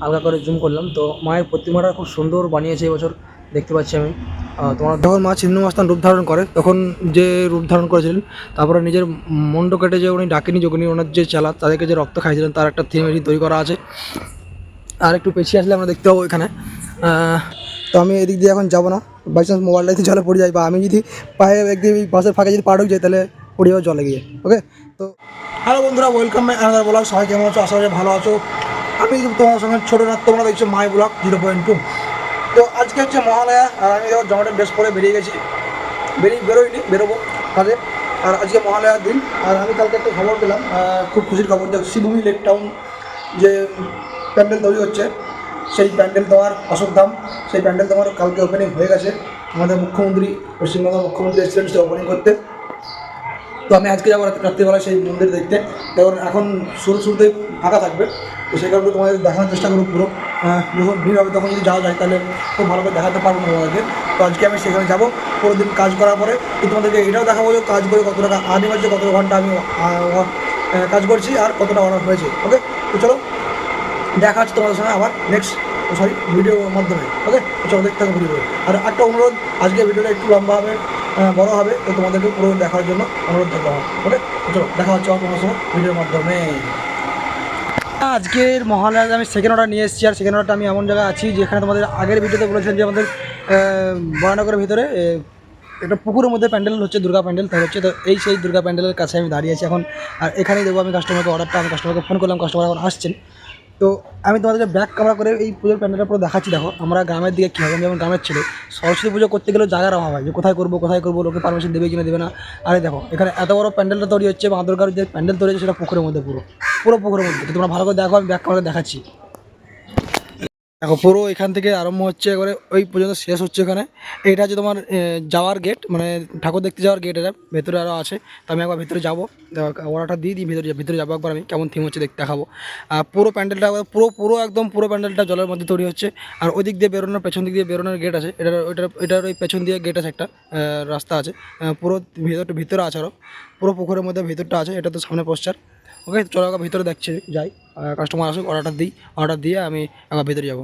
হালকা করে জুম করলাম। তো মায়ের প্রতিমাটা খুব সুন্দর বানিয়েছে এবছর দেখতে পাচ্ছি আমি। তোমার যখন মা ছিন্নমস্তান রূপ ধারণ করে তখন যে রূপ ধারণ করেছিলেন তারপরে নিজের মন্ড কেটে যে উনি ডাকিনি যোগিনী ওনার যে চালা তাদেরকে যে রক্ত খাইছিলেন তার একটা থিম এটি তৈরি করা আছে। আর একটু পেছিয়ে আসলে আমরা দেখতে পাবো এখানে। তো আমি এদিক দিয়ে এখন যাব না। বাই চান্স মোবাইলটা যদি জলে পড়ে যায় বা আমি যদি পায়ে একদিন বাসের ফাঁকে যদি পা ঢুক যাই তাহলে পড়ে যাব জলে গিয়ে। ওকে তো হ্যালো বন্ধুরা ওয়েলকাম আনাদার ব্লগ সবাই কেমন আছো? আশা করি ভালো আছো। আমি তোমার সঙ্গে ছোটো না, তোমরা দেখছ my vlog zero point two তো আজকে হচ্ছে মহালয়া, আর আমি দেখো জমাটের ড্রেস পরে বেরিয়ে গেছি। বেরিয়ে বেরোইনি, বেরোবো কাজে। আর আজকে মহালয়ার দিন, আর আমি কালকে একটা খবর পেলাম খুব খুশির খবর। যে শিবভূমি লেক টাউন যে প্যান্ডেল তৈরি হচ্ছে, সেই প্যান্ডেল দেওয়ার তোমার অশোকধাম সেই প্যান্ডেল তোমার কালকে ওপেনিং হয়ে গেছে। আমাদের মুখ্যমন্ত্রী, পশ্চিমবঙ্গের মুখ্যমন্ত্রী এসেছিলেন সে ওপেনিং করতে। তো আমি আজকে যাব রাত- রাত্রিবেলা সেই মন্দির দেখতে। কারণ এখন শুরু শুরুতেই ফাঁকা থাকবে। তো সেই কারণে তোমাদের দেখানোর চেষ্টা করব পুরো। যখন ভিড় হবে তখন যদি যাওয়া যায় তাহলে খুব ভালো করে দেখাতে পারব না তোমাদেরকে তো আজকে আমি সেখানে যাব। পুরো দিন কাজ করার পরে তো তোমাদেরকে এটাও দেখাবো যে কাজ করে কত টাকা আর্নিং হচ্ছে কত ঘণ্টা আমি কাজ করছি আর কতটা অর্ডার হয়েছে। ওকে তো চলো, দেখা হচ্ছে তোমাদের সঙ্গে আবার নেক্সট সরি ভিডিওর মাধ্যমে। ওকে চলো, দেখতে থাকো ভিডিও আর একটা অনুরোধ, আজকে ভিডিওটা একটু লম্বা হবে। বড় হবে। তো তোমাদেরকে পুরো দেখার জন্য অনুরোধ থাকব ওকে? চলো, দেখা হচ্ছে তোমার সঙ্গে ভিডিওর মাধ্যমে। আজকের মহালয়াতে আমি সেকেন্ড অর্ডার নিয়ে এসেছি, আর সেকেন্ড অর্ডারটা আমি এমন জায়গায় আছি যেখানে তোমাদের আগের ভিডিওতে বলেছিলাম যে আমাদের বরানগরের ভিতরে একটা পুকুরের মধ্যে প্যান্ডেল হচ্ছে, দুর্গা প্যান্ডেল, তাই হচ্ছে। তো এই সেই দুর্গা প্যান্ডেলের কাছে আমি দাঁড়িয়ে আছি এখন। আর এখানেই দেবো আমি কাস্টমারকে অর্ডারটা আমি কাস্টমারকে ফোন করলাম কাস্টমার এখন আসছেন। তো আমি তোমাদেরকে ব্যাক ক্যামেরা করে এই পুজোর প্যান্ডেলটা পুরো দেখাচ্ছি, দেখো আমরা গ্রামের দিকে কী হবে যেমন গ্রামের ছেলে, সরস্বতী পুজো করতে গেলেও জায়গার অভাব হয়, যে কোথায় করব কোথায় করব, লোকে পারমিশন দেবে কিনা দেবে না। আরে দেখো, এখানে এত বড় প্যান্ডেলটা তৈরি হচ্ছে, মা দুর্গার যে প্যান্ডেল তৈরি হচ্ছে, সেটা পুকুরের মধ্যে পুরো পুরো পুকুরের মধ্যে। তোমরা ভালো করে দেখো, আমি ব্যাক ক্যামেরা দেখাচ্ছি। দেখো, পুরো এখান থেকে আরম্ভ হচ্ছে এবারে ওই পর্যন্ত শেষ হচ্ছে এখানে। এটা হচ্ছে তোমার যাওয়ার গেট মানে ঠাকুর দেখতে যাওয়ার গেট এটা, ভেতরে আরও আছে। তো আমি একবার ভেতরে যাব। অর্ডারটা দিয়ে দিই, ভেতরে ভিতরে যাব একবার আমি। কেমন থিম হচ্ছে দেখতে দেখাবো। আর পুরো প্যান্ডেলটা পুরো পুরো একদম পুরো প্যান্ডেলটা জলের মধ্যে তৈরি হচ্ছে। আর ওই দিক দিয়ে বেরোনোর, পেছন দিক দিয়ে বেরোনোর গেট আছে। এটার, ওইটার, এটার ওই পেছন দিয়ে গেট আছে একটা রাস্তা আছে। পুরো ভিতরটা ভিতরে আছে আরও পুরো পুকুরের মধ্যে ভেতরটা আছে। এটা তো সামনে পোস্টার ওকে, চলো একবার ভিতরে দেখছি, যাই। কাস্টমার আসুক অর্ডারটা দিই অর্ডার দিয়ে আমি একবার ভিতরে যাব।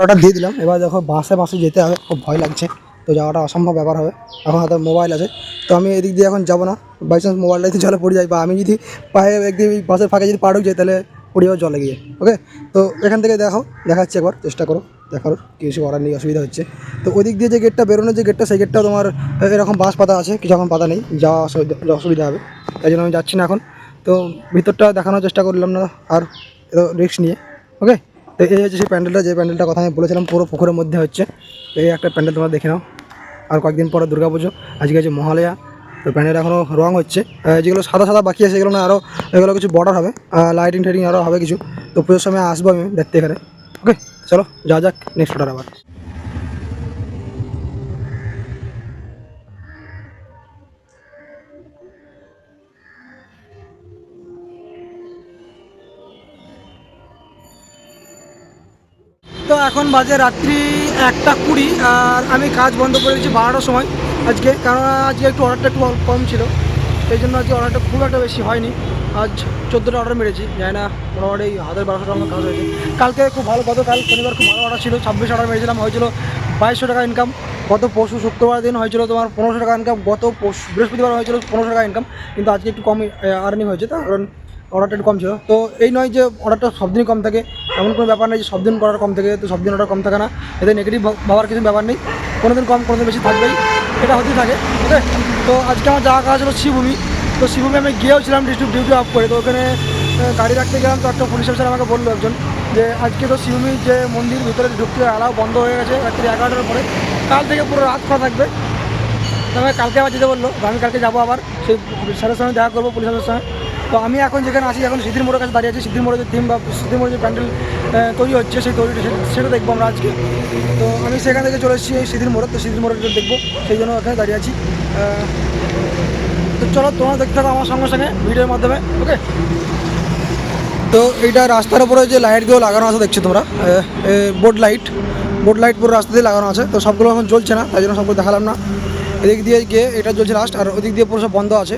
অর্ডার দিয়ে দিলাম। এবার দেখো বাসে বাসে যেতে হবে, খুব ভয় লাগছে। তো যাওয়াটা অসম্ভব ব্যাপার হবে। এখন হাতে মোবাইল আছে। তো আমি এদিক দিয়ে এখন যাব না। বাই চান্স মোবাইলটা যদি জলে পড়ে যাই বা আমি যদি পায়ে একদিন বাসের ফাঁকে যদি পা ঢুক যাই, তাহলে পড়ে যাব জলে গিয়ে। ওকে তো এখান থেকে দেখো, দেখাচ্ছি একবার, চেষ্টা করো, দেখার কিছু করার নেই, অসুবিধা হচ্ছে। তো ওদিক দিয়ে যে গেটটা বেরোনোর যে গেটটা সেই গেটটা তোমার এরকম বাস পাতা আছে, কিছু এখন পাতা নেই, যাওয়া অসুবিধা হবে। তাই জন্য আমি যাচ্ছি না এখন। তো ভিতরটা দেখানোর চেষ্টা করলাম না, আর রিস্ক নিয়ে। ওকে তো এই হচ্ছে সেই প্যান্ডেলটা, যে প্যান্ডেলটার কথা আমি বলেছিলাম, পুরো পুকুরের মধ্যে হচ্ছে। তো এই একটা প্যান্ডেল তোমরা দেখে নাও। আর কয়েকদিন পরে পুজো আজকে আছে মহালয়া। তো প্যান্ডেল এখনও রং হচ্ছে। যেগুলো সাদা সাদা বাকি আছে সেগুলো না আরও এগুলো কিছু বর্ডার হবে। লাইটিং টাইটিং আরও হবে কিছু। তো পুজোর সময় আসব আমি দেখতে এখানে। ওকে চলো, যা যাক নেক্সট অর্ডার আবার। তো এখন বাজে রাত্রি একটা কুড়ি, আর আমি কাজ বন্ধ করে দিয়েছি বারোটার সময় আজকে কারণ আজকে একটু অর্ডারটা একটু কম ছিল। সেই জন্য আজকে অর্ডারটা খুব একটা বেশি হয়নি। আজ চোদ্দোটা অর্ডার মেরেছি, জানি না, মোটামুটি হাজার বারোশো টাকা কাজ হয়েছে। কালকে খুব ভালো, গতকাল শনিবার খুব ভালো অর্ডার ছিল, ছাব্বিশ অর্ডার মেরেছিলাম, হয়েছিল বাইশশো টাকা ইনকাম গত পরশু শুক্রবার দিন হয়েছিল তোমার পনেরোশো টাকা ইনকাম গত বৃহস্পতিবার হয়েছিল পনেরোশো টাকা ইনকাম কিন্তু আজকে একটু কম আর্নিং হয়েছে, তার কারণ অর্ডারটা একটু কম ছিল। তো এই নয় যে অর্ডারটা সব দিনই কম থাকে, এমন কোনো ব্যাপার নেই যে সব দিন অর্ডার কম থাকে, তো সব দিন অর্ডার কম থাকে না। এতে নেগেটিভ ভাবার কিছু ব্যাপার নেই। কোনো দিন কম কোনো দিন বেশি থাকবেই। এটা হতেই থাকে, ওকে? তো আজকে আমার যাওয়া কাজ হলো শিবভূমি। তো শিবভূমি আমি গিয়েও ছিলাম ডিস্ট্রিক্ট ডিউটি অফ করে। তো ওখানে গাড়ি রাখতে গেলাম তো একটা পুলিশ অফিসার আমাকে বলল একজন যে, আজকে তো শিবভূমির যে মন্দির ভিতরে ঢুকতে অ্যালাও বন্ধ হয়ে গেছে রাত্রি এগারোটার পরে। কাল থেকে পুরো রাত খোলা থাকবে। তো আমাকে কালকে আবার যেতে বলল। আমি কালকে যাব আবার। সেই স্যারের সঙ্গে দেখা করব, পুলিশ পুলিশের সঙ্গে। তো আমি এখন যেখানে আছি, এখন সিদ্ধির মোড়ের কাছে দাঁড়িয়ে আছি। সিদ্ধির মোড়ের যে থিম বা সিদ্ধির মোড়ের যে প্যান্ডেল তৈরি হচ্ছে, সেই তৈরিটা সেটা দেখব আমরা আজকে। তো আমি সেখান থেকে চলে এসেছি এই সিদ্ধির মোড়ে, তো সিদ্ধির মোড়ে দেখব, সেই জন্য এখানে দাঁড়িয়ে আছি। তো চলো, তোমরা দেখতে থাকো আমার সঙ্গে সঙ্গে ভিডিওর মাধ্যমে ওকে তো এইটা রাস্তার উপরে যে লাইটগুলো লাগানো আছে, দেখছ তোমরা? বোর্ড লাইট বোর্ড লাইট পুরো রাস্তা দিয়ে লাগানো আছে, তো সবগুলো এখন জ্বলছে না, তাই জন্য সবগুলো দেখালাম না। এদিক দিয়ে গিয়ে এটা জ্বলছে লাস্ট আর ওদিক দিয়ে পুরো সব বন্ধ আছে।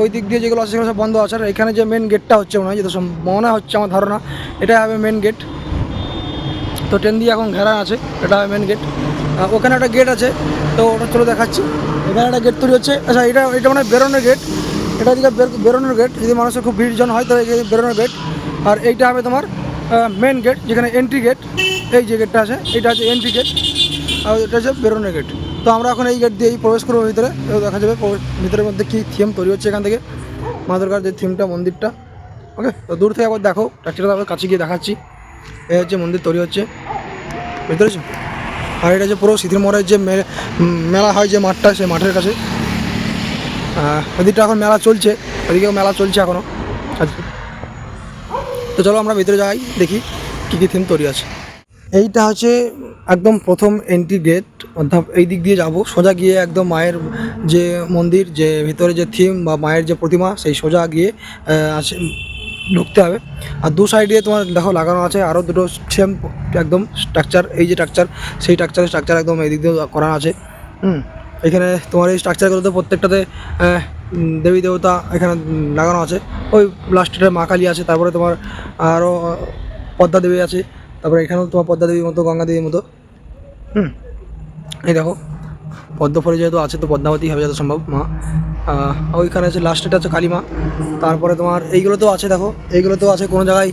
ওই দিক দিয়ে যেগুলো আছে সেগুলো সব বন্ধ আছে। আর এখানে যে মেন গেটটা হচ্ছে মনে হয়, যেটা মনে হচ্ছে আমার ধারণা এটা হবে মেন গেট তো ট্রেন দিয়ে এখন ঘেরা আছে, এটা মেন গেট ওখানে একটা গেট আছে, তো ওটা চলো দেখাচ্ছি। এখানে একটা গেট তৈরি হচ্ছে। আচ্ছা এটা এটা মানে বেরোনোর গেট এটা বের- বেরোনোর গেট যদি মানুষের খুব ভিড় জন হয়, তাহলে বেরোনোর গেট আর এইটা হবে তোমার মেন গেট যেখানে এন্ট্রি গেট এই যে গেটটা আছে, এটা হচ্ছে এন্ট্রি গেট আর এটা হচ্ছে বেরোনোর গেট তো আমরা এখন এই গেট দিয়েই প্রবেশ করব ভিতরে। দেখা যাবে ভিতরের মধ্যে কী থিম তৈরি হচ্ছে এখান থেকে। মা দুর্গার যে থিমটা মন্দিরটা। ওকে তো দূর থেকে একবার দেখো ট্রাকচারটা আবার কাছে গিয়ে দেখাচ্ছি। এই হচ্ছে মন্দির তৈরি হচ্ছে। বুঝতে পেরেছ? আর এটা যে পুরো শীতের মোড়ের যে মেলা হয় যে মাঠটা, সেই মাঠের কাছে। ওদিকটা এখন মেলা চলছে, ওদিকেও মেলা চলছে এখনও আজকে তো চলো আমরা ভিতরে যাই, দেখি কী কী থিম তৈরি আছে। এইটা হচ্ছে একদম প্রথম এন্ট্রি গেট অর্থাৎ এই দিক দিয়ে যাব। সোজা গিয়ে একদম মায়ের যে মন্দির, যে ভিতরে যে থিম বা মায়ের যে প্রতিমা, সেই সোজা গিয়ে আছে ঢুকতে হবে। আর দু সাইডে তোমার দেখো লাগানো আছে আরও দুটো সেম একদম স্ট্রাকচার এই যে স্ট্রাকচার সেই স্ট্রাকচারের স্ট্রাকচার একদম এই দিক দিয়ে করা আছে। হুম, এখানে তোমার এই স্ট্রাকচারগুলোতে প্রত্যেকটাতে দেবী দেবতা এখানে লাগানো আছে। ওই লাস্টে মা কালী আছে, তারপরে তোমার আরও পদ্মা দেবী আছে। তারপরে এখানেও তোমার পদ্মা দেবীর মতো গঙ্গা দেবীর মতো। হুম। এই দেখো পদ্মফলে যেহেতু আছে তো পদ্মাবতী হবে যত সম্ভব মা। ওইখানে আছে লাস্টেটা আছে কালী মা তারপরে তোমার এইগুলোতেও আছে দেখো। এইগুলোতেও আছে কোনো জায়গায়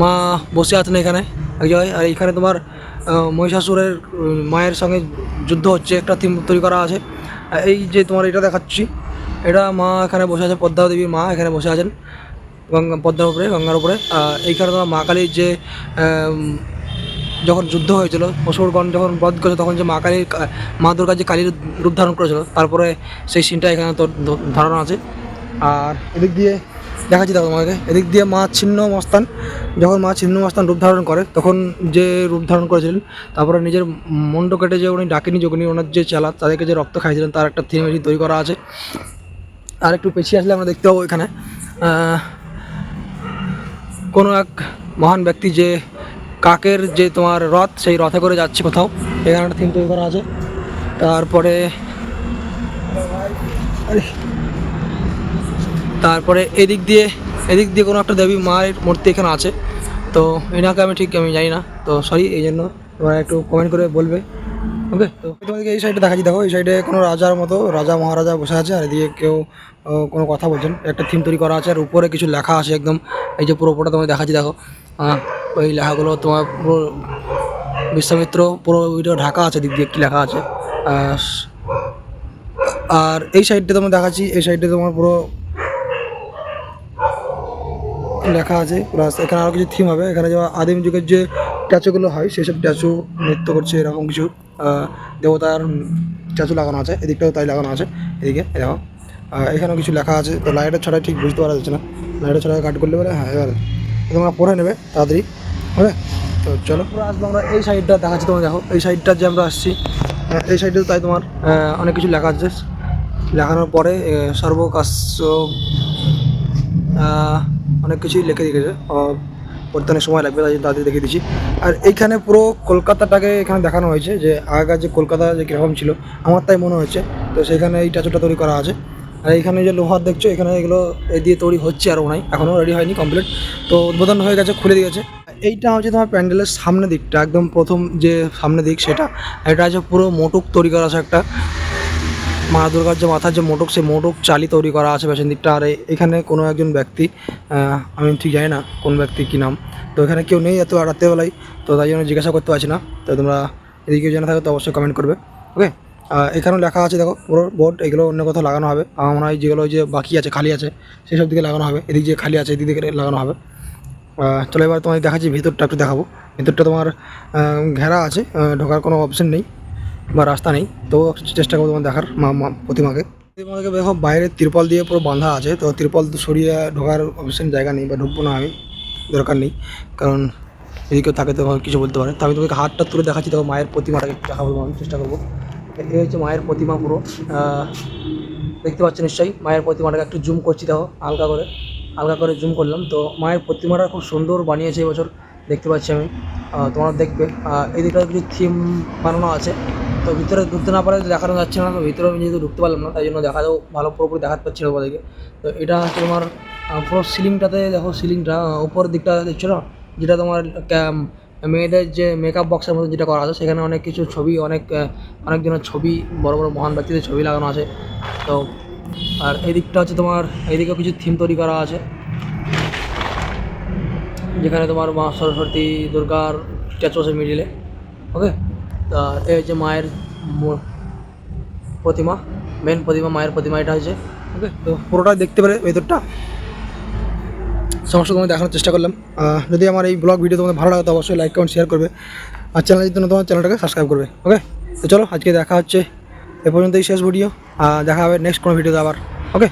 মা বসে আছেন এখানে এক জায়গায়। আর এইখানে তোমার মহিষাসুরের মায়ের সঙ্গে যুদ্ধ হচ্ছে একটা থিম তৈরি করা আছে। আর এই যে তোমার এটা দেখাচ্ছি এটা মা এখানে বসে আছে পদ্মা দেবীর মা এখানে বসে আছেন। গঙ্গা, পদ্মার উপরে, গঙ্গার উপরে। এইখানে তোমার মা কালীর যে যখন যুদ্ধ হয়েছিল অসুরগণ যখন বধ করেছে তখন যে মা কালীর মা দুর্গা যে কালীর রূপ ধারণ করেছিল, তারপরে সেই সিনটা এখানে তোর ধারণা আছে। আর এদিক দিয়ে দেখাচ্ছি দেখো তোমাকে। এদিক দিয়ে মা ছিন্ন মস্তান, যখন মা ছিন্ন মস্তান রূপ ধারণ করে, তখন যে রূপ ধারণ করেছিলেন, তারপরে নিজের মন্ড কেটে যে উনি ডাকিনি, যোগিনী, ওনার যে চালা, তাদেরকে যে রক্ত খাইছিলেন তার একটা থিম তৈরি করা আছে। আর একটু পেছিয়ে আসলে আমরা দেখতে পাবো এখানে। কোনো এক মহান ব্যক্তি যে কাকের যে তোমার রথ, সেই রথে করে যাচ্ছে কোথাও। এখানে একটা থিম তৈরি করা আছে। তারপরে তারপরে এদিক দিয়ে এদিক দিয়ে কোনো একটা দেবী মায়ের মূর্তি এখানে আছে। তো এনাকে আমি ঠিক আমি জানি না। তো সরি এই জন্য তোমরা একটু কমেন্ট করে বলবে। ওকে। তো তোমাদেরকে এই সাইডে দেখাচ্ছি। দেখো, এই সাইডে কোনো রাজার মতো, রাজা মহারাজা বসে আছে, আর এদিকে কেউ কোনো কথা বলছেন। একটা থিম তৈরি করা আছে, আর উপরে কিছু লেখা আছে একদম। এই যে পুরো পুরোটা তোমায় দেখাচ্ছি, দেখো। ওই লেখাগুলো তোমার পুরো বিশ্বামিত্র, পুরো ওইটা ঢাকা আছে, দিক দিয়ে কী লেখা আছে। আর এই সাইডটা তোমার দেখাচ্ছি, এই সাইডে তোমার পুরো লেখা আছে। প্লাস এখানে আরও কিছু থিম হবে। এখানে যেমন আদিম যুগের যে স্ট্যাচুগুলো হয় সেই সব স্ট্যাচু নৃত্য করছে এরকম কিছু দেবতার স্ট্যাচু লাগানো আছে এদিকটাও তাই লাগানো আছে এদিকে আহ, এখানেও কিছু লেখা আছে তো লাইটের ছড়াই ঠিক বুঝতে পারা যাচ্ছে না। লাইটের ছড়াই কাট করলে বলে হ্যাঁ এবার। তোমরা পড়ে নেবে তাড়াতাড়ি হবে তো চলো। পুরো আসব আমরা এই সাইডটা দেখাচ্ছি তোমরা দেখো এই সাইডটা যে আমরা আসছি আহ, এই সাইডেও তাই তোমার অনেক কিছু লেখা আছে। লেখানোর পরে সর্বকাশ্য অনেক কিছুই লিখে রেখেছে অনেক সময় লাগবে, তাই তাদের দেখিয়ে দিচ্ছি। আর এইখানে পুরো কলকাতাটাকে এখানে দেখানো হয়েছে যে আগেকার যে কলকাতা যে কীরকম ছিল, আমার তাই মনে হচ্ছে। তো সেখানে এই ট্যাচুটা তৈরি করা আছে। আর এইখানে যে লোহার দেখছ, এখানে এগুলো এ দিয়ে তৈরি হচ্ছে আরও নাই এখনও রেডি হয়নি কমপ্লিট তো উদ্বোধন হয়ে গেছে, খুলে দিয়েছে। এইটা হচ্ছে তোমার প্যান্ডেলের সামনে দিকটা, একদম প্রথম যে সামনে দিক সেটা। এটা আছে পুরো মোটুক তৈরি করা আছে একটা। মা দুর্গার যে মাথার যে মোটক, সেই মোটক চালি তৈরি করা আছে পেছন দিকটা। আর এখানে কোনো একজন ব্যক্তি আমি ঠিক জানি না কোন ব্যক্তি কী নাম। তো এখানে কেউ নেই এত রাত্রেবেলায়, তো তাই জন্য জিজ্ঞাসা করতে পারছি না। তো তোমরা এদিকে কেউ জানা থাকো, তো অবশ্যই কমেন্ট করবে। ওকে এখানেও লেখা আছে, দেখো, পুরো বোর্ড এগুলো অন্য কোথাও লাগানো হবে। আমার মনে হয় যেগুলো যে বাকি আছে, খালি আছে, সেই সব দিকে লাগানো হবে। এদিক যে খালি আছে, এদিক দিকে লাগানো হবে। চলো এবার তোমায় দেখাচ্ছি, ভিতরটা একটু দেখাবো। ভিতরটা তোমার ঘেরা আছে ঢোকার কোনো অপশন নেই। বা রাস্তা নেই। তো চেষ্টা করব তোমার দেখার মা প্রতিমাকে। প্রতিমাকে দেখো, বাইরে তিরপল দিয়ে পুরো বাঁধা আছে। তো তিরপল তো সরিয়ে ঢোকার অপশন জায়গা নেই বা ঢুকবো না আমি। দরকার নেই। কারণ যদি কেউ থাকে তো কিছু বলতে পারে। তো আমি তোমাকে হাতটা তুলে দেখাচ্ছি। দেখো, মায়ের প্রতিমাটাকে দেখাবো আমি চেষ্টা করব। এই হচ্ছে মায়ের প্রতিমা পুরো। দেখতে পাচ্ছ নিশ্চয়ই? মায়ের প্রতিমাটাকে একটু জুম করছি, দেখো, হালকা করে। হালকা করে জুম করলাম। তো মায়ের প্রতিমাটা খুব সুন্দর বানিয়েছে এবছর দেখতে পাচ্ছি আমি। তোমরা দেখবে। এই দিকটা কিছু থিম বানানো আছে। তো ভিতরে ঢুকতে না পারে দেখানো যাচ্ছে না, তো ভিতরে আমি যেহেতু ঢুকতে পারলাম না, তাই জন্য দেখাতেও ভালো পুরোপুরি দেখাতে পারছি না ওদেরকে তো এটা হচ্ছে তোমার পুরো সিলিংটাতে দেখো, সিলিংটা উপরের দিকটা দেখছ না? যেটা তোমার মেয়েদের যে মেকআপ বক্সের মধ্যে যেটা করা আছে, সেখানে অনেক কিছু ছবি, অনেক অনেকজনের ছবি, বড় বড় মহান ব্যক্তিদের ছবি লাগানো আছে। তো আর এই দিকটা হচ্ছে তোমার এইদিকেও কিছু থিম তৈরি করা আছে। যেখানে তোমার মা সরস্বতী, দুর্গার স্ট্যাচু আছে মিডিলে ওকে তা এই হচ্ছে মায়ের প্রতিমা মেন প্রতিমা, মায়ের প্রতিমা এটা হয়েছে। ওকে তো পুরোটা দেখতে পারে ভেতরটা। সমস্ত তোমায় দেখানোর চেষ্টা করলাম। যদি আমার এই ব্লগ ভিডিও তোমাদের ভালো লাগে, তো অবশ্যই লাইক কমেন্ট শেয়ার করবে। আর চ্যানেল যদি তোমার চ্যানেলটাকে সাবস্ক্রাইব করবে। ওকে তো চলো, আজকে দেখা হচ্ছে এ পর্যন্তই শেষ ভিডিও আর দেখা হবে নেক্সট কোনো ভিডিওতে আবার। ওকে